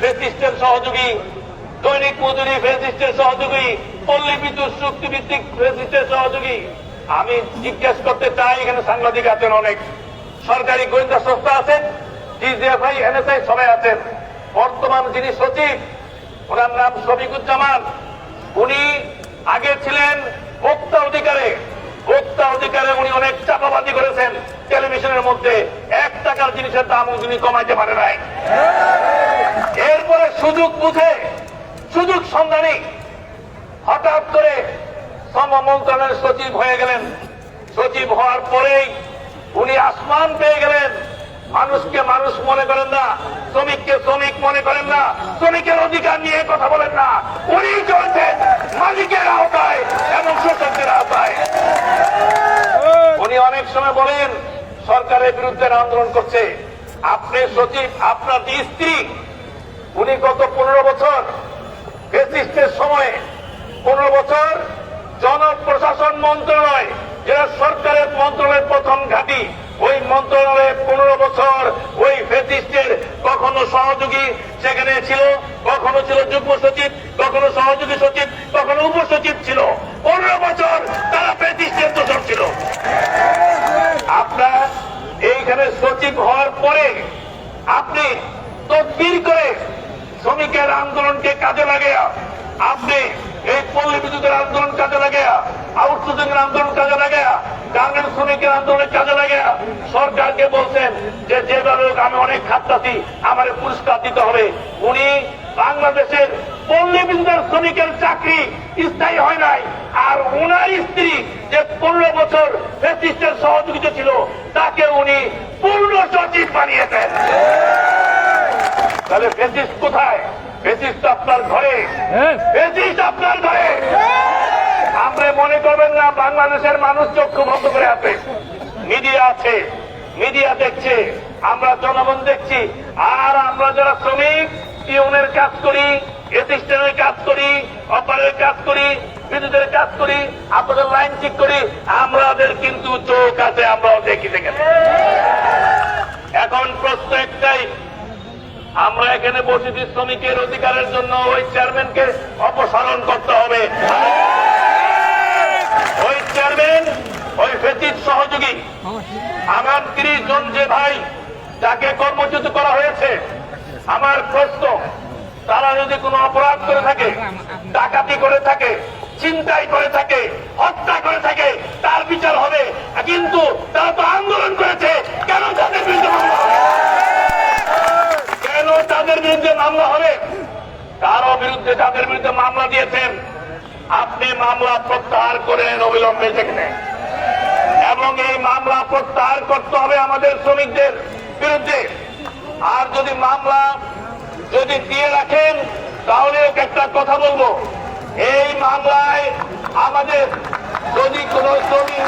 ফেসিস্টের সহযোগী, দৈনিক মজুরি ফেসিস্টের সহযোগী, পল্লী বিদ্যুৎ চুক্তিভিত্তিক ফেসিস্টের সহযোগী। আমি জিজ্ঞেস করতে চাই, এখানে সাংবাদিক আছেন অনেক। সরকারি গোয়েন্দা সংস্থা আছেন, ডিজিএফআই, এনএসআই সবাই আছেন। বর্তমান যিনি সচিব, ওনার নাম শফিকুজ্জামান। উনি আগে ছিলেন ভোক্তা অধিকারে। ভোক্তা অধিকারে উনি অনেক চাপাবাজি করেছেন টেলিভিশনের মধ্যে। এক টাকার জিনিসের দাম উনি কমাইতে পারে নাই। এরপরে সুযোগ বুঝে, সুযোগ সন্ধানী হঠাৎ করে শ্রম মন্ত্রণালয়ের সচিব হয়ে গেলেন। সচিব হওয়ার পরেই উনি আসমান পেয়ে গেলেন। মানুষকে মানুষ মনে করেন না, শ্রমিককে শ্রমিক মনে করেন না, শ্রমিকের অধিকার নিয়ে কথা বলেন না। উনি চলছেন মালিকের আওতায় এবং শোষকদের আওতায়। উনি অনেক সময় বলেন, সরকারের বিরুদ্ধে আন্দোলন করছে। আপনি সচিব, আপনার স্ত্রী উনি গত পনেরো বছর ফেসিস্টের সময়ে পনেরো বছর জনপ্রশাসন মন্ত্রণালয়, যেটা সরকারের মন্ত্রণালয়ের প্রথম ঘাঁটি, ওই মন্ত্রণালয়ে পনেরো বছর ওই ফেসিস্টের কখনো সহযোগী সেখানে ছিল, কখনো ছিল যুগ্ম সচিব, কখনো সহযোগী সচিব, কখনো উপসচিব ছিল। পনেরো বছর তারা ফেসিস্টের দোষর ছিল। আপনার এইখানে সচিব হওয়ার পরে আপনি তদবির করে শ্রমিকের আন্দোলনকে কাজে লাগাইয়া আপনি এই পল্লী বিদ্যুতের আন্দোলন কাজে লাগাইয়া আউটসোর্সিং এর আন্দোলন কাজে লাগাইয়া গার্মেন্ট শ্রমিকের আন্দোলনের কাজে লাগাইয়া সরকারকে বলছেন যে যেভাবে আমি অনেক খাতাছি আমার পুরস্কার দিতে হবে। উনি বাংলাদেশের পল্লী বিদ্যুতের শ্রমিকের চাকরি স্থায়ী হয় নাই। আর ওনার স্ত্রী যে পনেরো বছর ফেসিস্টের সহযোগিতা ছিল, তাকে উনি পূর্ণ সচিব বানিয়েছেন। তাহলে ফেসিস্ট কোথায়? ফেসিস্ট আপনার ঘরে। ফেসিস্ট আপনার ঘরে। আমরা মনে করবেন না বাংলাদেশের মানুষ চক্ষু বন্ধ করে আছে। মিডিয়া আছে মিডিয়া দেখছে আমরা জনগণ দেখছি। আর আমরা যারা শ্রমিক পিউনের কাজ করি অ্যাসিস্ট্যান্টের কাজ করি অপারের কাজ করি বিদ্যুতের কাজ করি আপনাদের লাইন ঠিক করি আমাদের কিন্তু চোখ আছে আমরাও দেখি দেখে এখন প্রশ্ন একটাই আমরা এখানে বসেছি শ্রমিকের অধিকারের জন্য, ওই চেয়ারম্যানকে অপসারণ করতে হবে। ওই চেয়ারম্যান, ওই ফেসির সহযোগী, আমার তিরিশ জন যে ভাই, যাকে কর্মচ্যুত করা হয়েছে, আমার প্রশ্ন, তারা যদি কোনো অপরাধ করে থাকে, ডাকাতি করে থাকে চিন্তাই করে থাকে, হত্যা করে থাকে, তার বিচার হবে। কিন্তু তারা তো আন্দোলন করেছে কেন তাদের বিরুদ্ধে মামলা হবে? কেন তাদের বিরুদ্ধে মামলা হবে কারও বিরুদ্ধে যাদের বিরুদ্ধে মামলা দিয়েছেন, আপনি মামলা প্রত্যাহার করে নেন অবিলম্বে যেখানে এবং এই মামলা প্রত্যাহার করতে হবে আমাদের শ্রমিকদের বিরুদ্ধে। আর যদি মামলা যদি দিয়ে রাখেন, তাহলে একটা কথা বলব। এই মামলায় আমাদের যদি কোন শ্রমিক